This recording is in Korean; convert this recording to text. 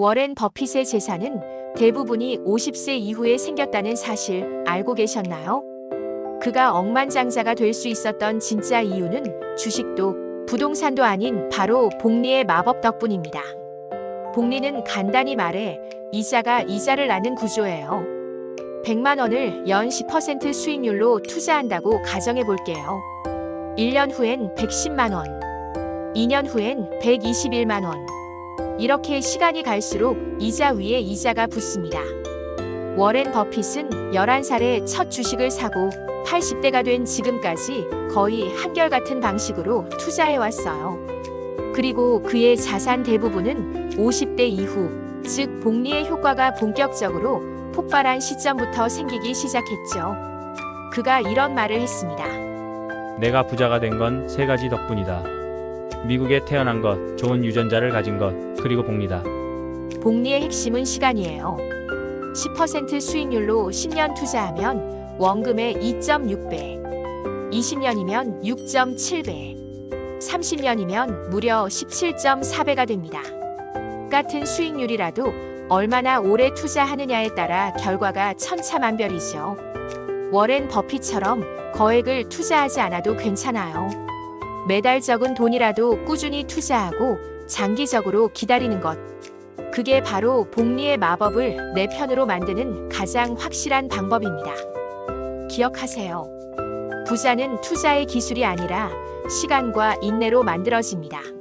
워렌 버핏의 재산은 대부분이 50세 이후에 생겼다는 사실 알고 계셨나요? 그가 억만장자가 될 수 있었던 진짜 이유는 주식도 부동산도 아닌 바로 복리의 마법 덕분입니다. 복리는 간단히 말해 이자가 이자를 낳는 구조예요. 100만 원을 연 10% 수익률로 투자한다고 가정해 볼게요. 1년 후엔 110만 원, 2년 후엔 121만 원. 이렇게 시간이 갈수록 이자 위에 이자가 붙습니다. 워렌 버핏은 11살에 첫 주식을 사고 80대가 된 지금까지 거의 한결같은 방식으로 투자해 왔어요. 그리고 그의 자산 대부분은 50대 이후, 즉 복리의 효과가 본격적으로 폭발한 시점부터 생기기 시작했죠. 그가 이런 말을 했습니다. 내가 부자가 된 건 세 가지 덕분이다. 미국에 태어난 것, 좋은 유전자를 가진 것, 그리고 복리다. 복리의 핵심은 시간이에요. 10% 수익률로 10년 투자하면 원금의 2.6배, 20년이면 6.7배, 30년이면 무려 17.4배가 됩니다. 같은 수익률이라도 얼마나 오래 투자하느냐에 따라 결과가 천차만별이죠. 워렌 버핏처럼 거액을 투자하지 않아도 괜찮아요. 매달 적은 돈이라도 꾸준히 투자하고 장기적으로 기다리는 것. 그게 바로 복리의 마법을 내 편으로 만드는 가장 확실한 방법입니다. 기억하세요. 부자는 투자의 기술이 아니라 시간과 인내로 만들어집니다.